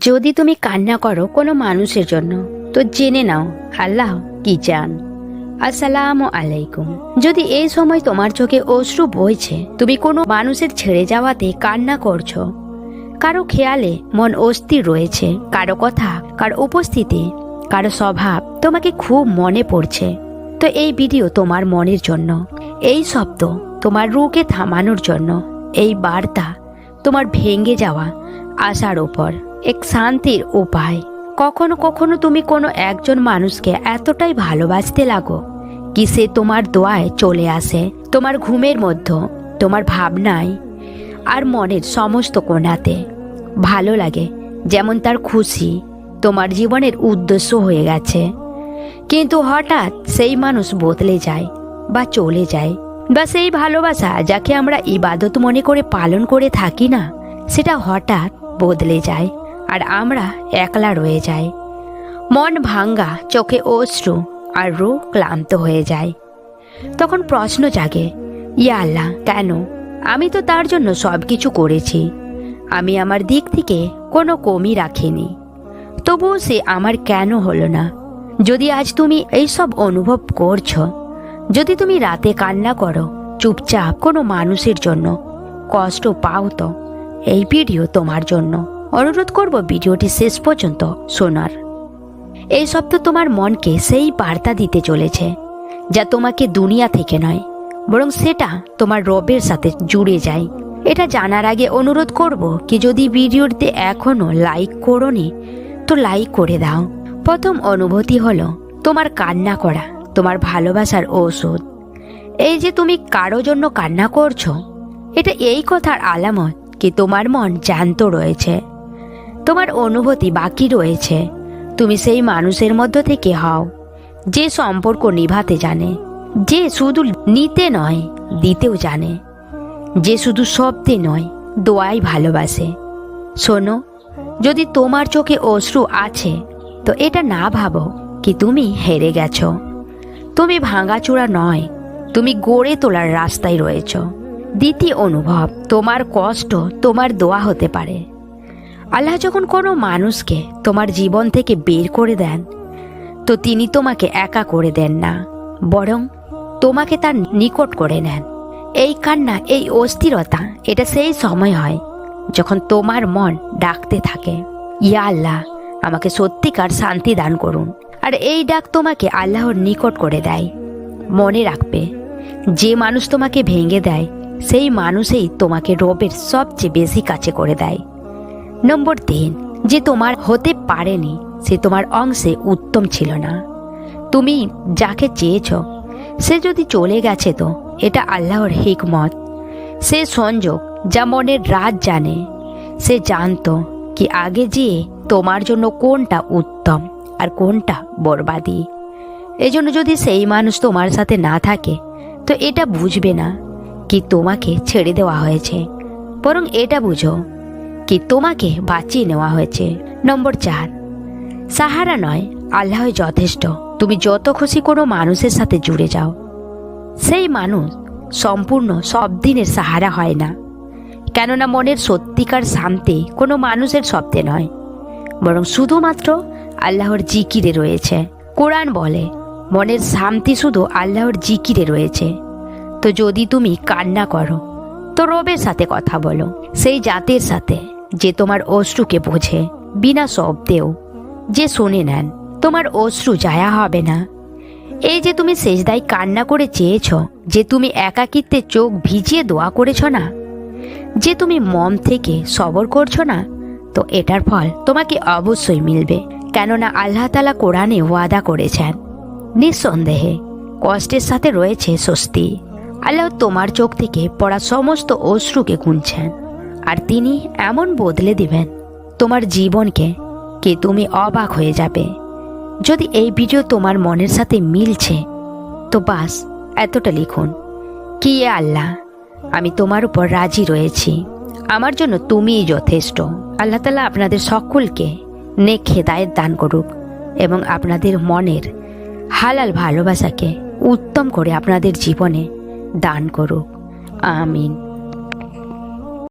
যদি তুমি কান্না করো কোনো মানুষের জন্য, তো জেনে নাও, আল্লাহ কি চান। আসসালাম আলাইকুম। যদি এই সময় তোমার চোখে অশ্রু বইছে, তুমি কোনো মানুষের ছেড়ে যাওয়াতে কান্না করছ। কারও খেয়ালে মন অস্থির রয়েছে, কারও কথা, কারও উপস্থিতি, কারও স্বভাব তোমাকে খুব মনে পড়ছে। তো এই ভিডিও তোমার মনের জন্য, এই শব্দ তোমার রুকে থামানোর জন্য, এই বার্তা তোমার ভেঙে যাওয়া আশার ওপর এক শান্তির উপায়। কখনো কখনো তুমি কোনো একজন মানুষকে এতটাই ভালোবাসতে লাগো কি সে তোমার দোয়ায় চলে আসে, তোমার ঘুমের মধ্যে, তোমার ভাবনায় আর মনের সমস্ত কোণাতে। ভালো লাগে যেমন তার খুশি, তোমার জীবনের উদ্দেশ্য হয়ে গেছে। কিন্তু হঠাৎ সেই মানুষ বদলে যায় বা চলে যায় বা সেই ভালোবাসা যাকে আমরা ইবাদত মনে করে পালন করে থাকি না, সেটা হঠাৎ বদলে যায়। আর আমরা একলা রয়ে যাই। মন ভাঙ্গা, চোখে অশ্রু আর রু ক্লান্ত হয়ে যায়। তখন প্রশ্ন জাগে, ইয়া আল্লাহ, কেন? আমি তো তার জন্য সব কিছু করেছি। আমি আমার দিক থেকে কোনো কমই রাখিনি। তবুও সে আমার কেন হলো না? যদি আজ তুমি এইসব অনুভব করছ, যদি তুমি রাতে কান্না করো, চুপচাপ কোনো মানুষের জন্য কষ্ট পাও তো, এই ভিডিও তোমার জন্য। অনুরোধ করব ভিডিওটি শেষ পর্যন্ত শোনার। এই শব্দ তোমার মনকে সেই বার্তা দিতে চলেছে, যা তোমাকে দুনিয়া থেকে নয়, বরং সেটা তোমার রবের সাথে জুড়ে যায়। এটা জানার আগে অনুরোধ করব কি যদি ভিডিওতে এখনও লাইক করোনি, তো লাইক করে দাও। প্রথম অনুভূতি হলো তোমার কান্না করা, তোমার ভালোবাসার ঔষধ। এই যে তুমি কারও জন্য কান্না করছ, এটা এই কথার আলামত কি তোমার মন জ্যান্ত রয়েছে। তোমার অনুভূতি বাকি রয়েছে। তুমি সেই মানুষের মধ্য থেকে হও, যে সম্পর্ক নিভাতে জানে, যে শুধু নিতে নয়, দিতেও জানে, যে শুধু শব্দে নয়, দোয়াই ভালোবাসে। শোনো, যদি তোমার চোখে অশ্রু আছে, তো এটা না ভাবো কি তুমি হেরে গেছো। তুমি ভাঙাচোরা নয়, তুমি গড়ে তোলার রাস্তায় রয়েছ। দ্বিতীয় অনুভব, তোমার কষ্ট, তোমার দোয়া হতে পারে। আল্লাহ যখন কোনো মানুষকে তোমার জীবন থেকে বের করে দেন, তো তিনি তোমাকে একা করে দেন না, বরং তোমাকে তার নিকট করে নেন। এই কান্না, এই অস্থিরতা, এটা সেই সময় হয় যখন তোমার মন ডাকতে থাকে, ইয়া আল্লাহ, আমাকে সত্যিকার শান্তি দান করুন। আর এই ডাক তোমাকে আল্লাহর নিকট করে দেয়, মনে রাখবে, যে মানুষ তোমাকে ভেঙে দেয়, সেই মানুষই তোমাকে রবের সবচেয়ে বেশি কাছে করে দেয়। নম্বর তিন, যে তোমার হতে পারেনি, সে তোমার অংশে উত্তম ছিল না। তুমি যাকে চেয়েছ, সে যদি চলে গেছে তো, এটা আল্লাহর হিকমত। সে সংযোগ যা মনের রাত জানে, সে জানতো কি আগে যেয়ে তোমার জন্য কোনটা উত্তম আর কোনটা বরবাদি। এজন্য যদি সেই মানুষ তোমার সাথে না থাকে, তো এটা বুঝবে না কি তোমাকে ছেড়ে দেওয়া হয়েছে। বরং এটা বুঝো কি তোমাকে বাঁচিয়ে নেওয়া হয়েছে? নম্বর চার। সাহারা নয় আল্লাহ যথেষ্ট। তুমি যত খুশি কোনো মানুষের সাথে জুড়ে যাও। সেই মানুষ সম্পূর্ণ সব দিনের সাহারা হয় না। কেননা মনের সত্যিকার শান্তি কোনো মানুষের শব্দে নয়। বরং শুধুমাত্র আল্লাহর জিকিরে রয়েছে। কোরআন বলে, মনের শান্তি শুধু আল্লাহর জিকিরে রয়েছে। তো যদি তুমি কান্না করো, তো রবের সাথে কথা বলো, সেই জাতের সাথে। যে তোমার অশ্রুকে বোঝে, বিনা শব্দেও। যে শুনে নেন, তোমার অশ্রু জায়া হবে না। এই যে তুমি শেষদায় কান্না করে চেয়েছ, যে তুমি একাকিত্বে চোখ ভিজিয়ে দোয়া করেছ না? যে তুমি মন থেকে সবর করছ না? তো এটার ফল তোমাকে অবশ্যই মিলবে, কেননা আল্লাহ তালা কোরআনে ওয়াদা করেছেন। নিঃসন্দেহে, কষ্টের সাথে রয়েছে স্বস্তি। আল্লাহ তোমার চোখ থেকে পড়া সমস্ত অশ্রুকে গুনছেন। আর তিনি এমন বদলে দিবেন, তোমার জীবনকে কে তুমি অবাক হয়ে যাবে। যদি এই ভিডিও তোমার মনের সাথে মিলছে, তো বাস, এতটা লিখুন, কি আল্লাহ, আমি তোমার উপর রাজি রয়েছি, আমার জন্য তুমিই যথেষ্ট। আল্লাহ তালা আপনাদের সকলকে নেক হেদায়ত দান করুক এবং আপনাদের মনের হালাল ভালোবাসাকে উত্তম করে আপনাদের জীবনে দান করুক। আমিন।